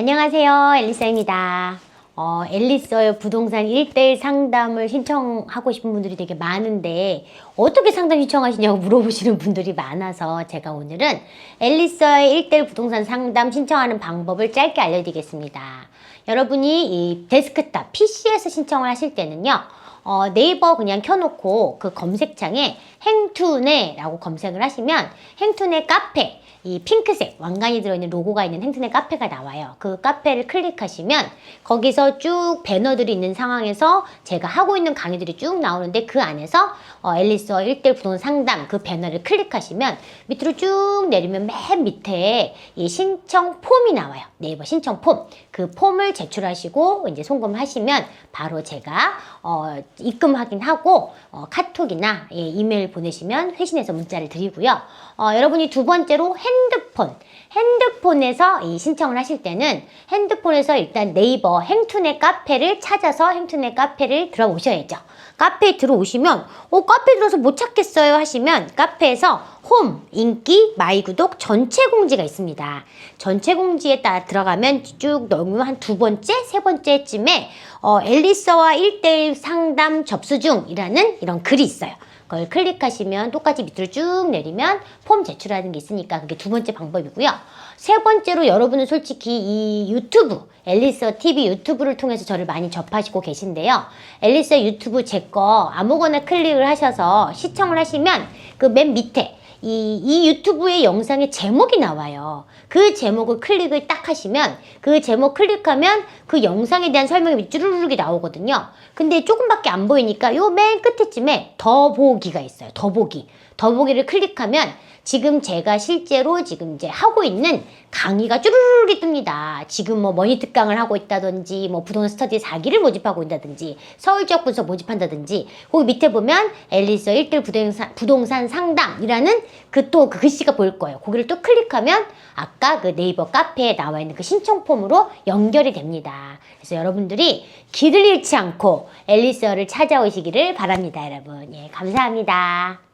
안녕하세요. 엘리사입니다. 어, 엘리서의 부동산 1대1 상담을 신청하고 싶은 분들이 되게 많은데 어떻게 상담 신청하시냐고 물어보시는 분들이 많아서 제가 오늘은 엘리서의 1대1 부동산 상담 신청하는 방법을 짧게 알려드리겠습니다. 여러분이 이 데스크탑 PC에서 신청을 하실 때는요. 어, 네이버 그냥 켜놓고 그 검색창에 행투네라고 검색을 하시면 행투네 카페 이 핑크색 왕관이 들어있는 로고가 있는 행투네 카페가 나와요. 그 카페를 클릭하시면 거기서 쭉 배너들이 있는 상황에서 제가 하고 있는 강의들이 쭉 나오는데 그 안에서 어, 앨리스와 1대1 부동산 상담 그 배너를 클릭하시면 밑으로 쭉 내리면 맨 밑에 이 신청 폼이 나와요. 네이버 신청 폼. 그 폼을 제출하시고 이제 송금하시면 바로 제가 어, 입금 확인하고 어, 카톡이나 예, 이메일 보내시면 회신해서 문자를 드리고요. 어, 여러분이 두 번째로 핸드폰. 핸드폰에서 이 신청을 하실 때는 핸드폰에서 일단 네이버 행투네 카페를 찾아서 행투네 카페를 들어오셔야죠. 카페에 들어오시면 어 카페 들어서 못 찾겠어요 하시면 카페에서 홈, 인기, 마이 구독 전체 공지가 있습니다. 전체 공지에 따라 들어가면 쭉 넘으면 한 두 번째, 세 번째쯤에 어, 앨리서와 1대1 상담 접수 중이라는 이런 글이 있어요. 그걸 클릭하시면 똑같이 밑으로 쭉 내리면 폼 제출하는 게 있으니까 그게 두 번째 방법이고요. 세 번째로 여러분은 솔직히 이 유튜브, 앨리서 TV 유튜브를 통해서 저를 많이 접하시고 계신데요. 앨리서 유튜브 제 거 아무거나 클릭을 하셔서 시청을 하시면 그 맨 밑에 이, 이 유튜브의 영상의 제목이 나와요. 그 제목을 클릭을 딱 하시면 그 제목 클릭하면 그 영상에 대한 설명이 쭈루루룩이 나오거든요. 근데 조금밖에 안 보이니까 요 맨 끝에쯤에 더보기가 있어요. 더보기. 더보기를 클릭하면 지금 제가 실제로 지금 이제 하고 있는 강의가 쭈루루룩이 뜹니다. 지금 뭐 머니 특강을 하고 있다든지 뭐 부동산 스터디 4기를 모집하고 있다든지 서울 지역 분석 모집한다든지 거기 밑에 보면 앨리서 1대1 부동산, 부동산 상담이라는 그 또 그 글씨가 보일 거예요. 거기를 또 클릭하면 아까 그 네이버 카페에 나와 있는 그 신청 폼으로 연결이 됩니다. 그래서 여러분들이 길을 잃지 않고 앨리서를 찾아오시기를 바랍니다, 여러분. 예, 감사합니다.